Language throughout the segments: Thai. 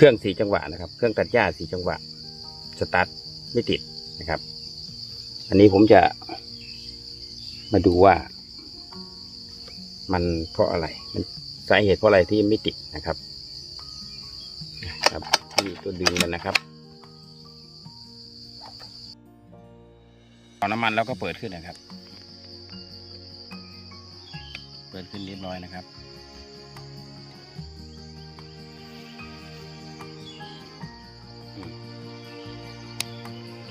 เครื่องสีจังหวะนะครับ เครื่องตัดหญ้าสีจังหวะ สตาร์ทไม่ติดนะครับ อันนี้ผมจะมาดูว่า มันเพราะอะไร มันสาเหตุเพราะอะไรที่ไม่ติดนะครับ ครับนี่ตัวดึงมันนะครับเอาน้ำมันแล้วก็เปิดขึ้นนะครับ เปิดขึ้นเรียบร้อยนะครับ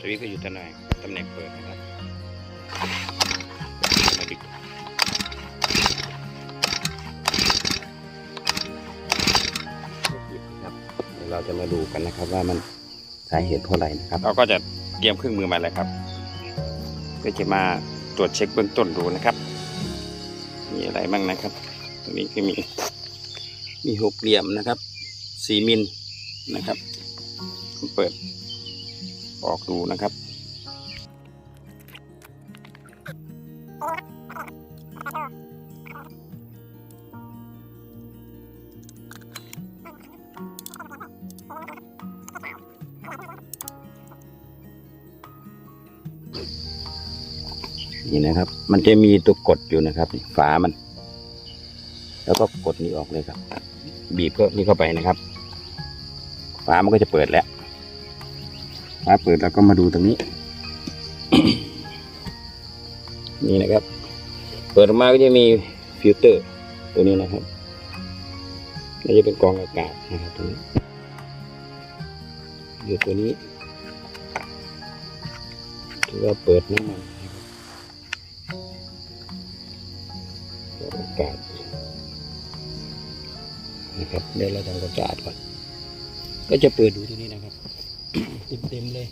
วิตช์ก็อยู่ตำแหน่งตำแหน่งเปิดนะครับมาดิครับเดี๋ยวเราจะมาดูกันนะครับว่ามันสาเหตุเพราะอะไรนะครับ เราก็จะเตรียมเครื่องมือมาแล้วครับเพื่อจะมาตรวจเช็คเบื้องต้นดูนะครับ มีอะไรบ้างนะครับ ตรงนี้ก็มีมีหกเหลี่ยมนะครับสี่มิลนะครับผมเปิด ออกดูนะครับ นี่นะครับ มันจะมีตัวกดอยู่นะครับฝามัน แล้วก็กดนี้ออกเลยครับ บีบก็นี่เข้าไปนะครับ ฝามันก็จะเปิดแล้ว ฝาเปิดแล้วก็มาดูตรงนี้ นี่นะครับ เปิดมาก็จะมีฟิลเตอร์ตัวนี้นะครับนี่จะเป็นกรองอากาศนะครับตัวนี้อยู่ตัวนี้ที่ว่าเปิดน้ำมันนะครับกรองอากาศนะครับเดี๋ยวเราทำความสะอาดก่อนก็จะเปิดดูที่นี่นะครับ เต็มๆเลย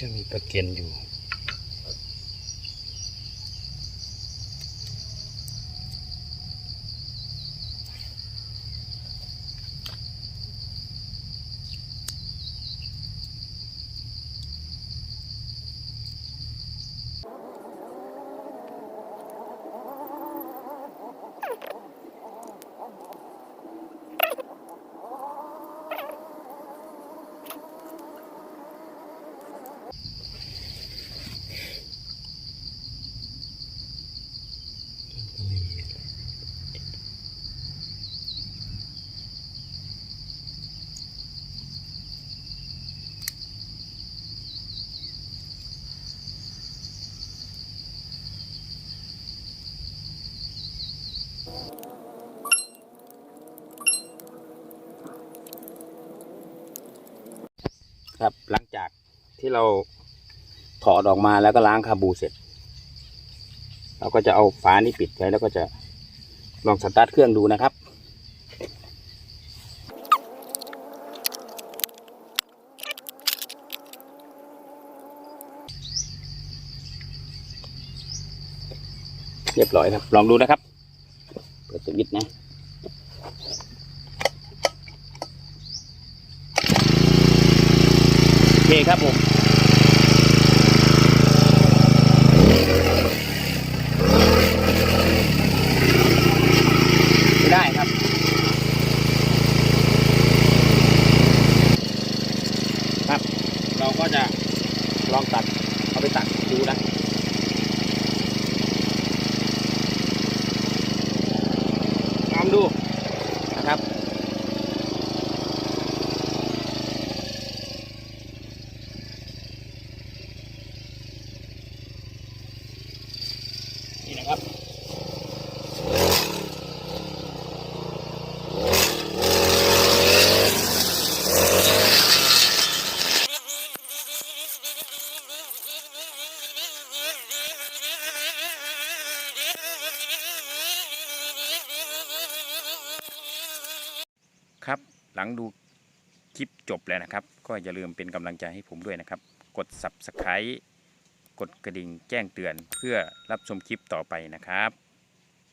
จะมีประเก็นอยู่ ครับ หลังจากที่เราถอดออกมาแล้วก็ล้างคาบูเสร็จ เราก็จะเอาฝานี้ปิดไว้แล้วก็จะลองสตาร์ทเครื่องดูนะครับเรียบร้อยครับ ลองดูนะครับ เปิดสวิตช์นะ โอเครับผมได้ครับ ครับ เราก็จะลองตัด เอาไปตัดดูนะ ลองดูนะครับ นี่นะครับ ครับ หลังดูคลิปจบแล้วนะครับ ก็อย่าลืมเป็นกำลังใจให้ผมด้วยนะครับ กด subscribe กดกระดิ่งแจ้งเตือนเพื่อรับชมคลิปต่อไปนะครับ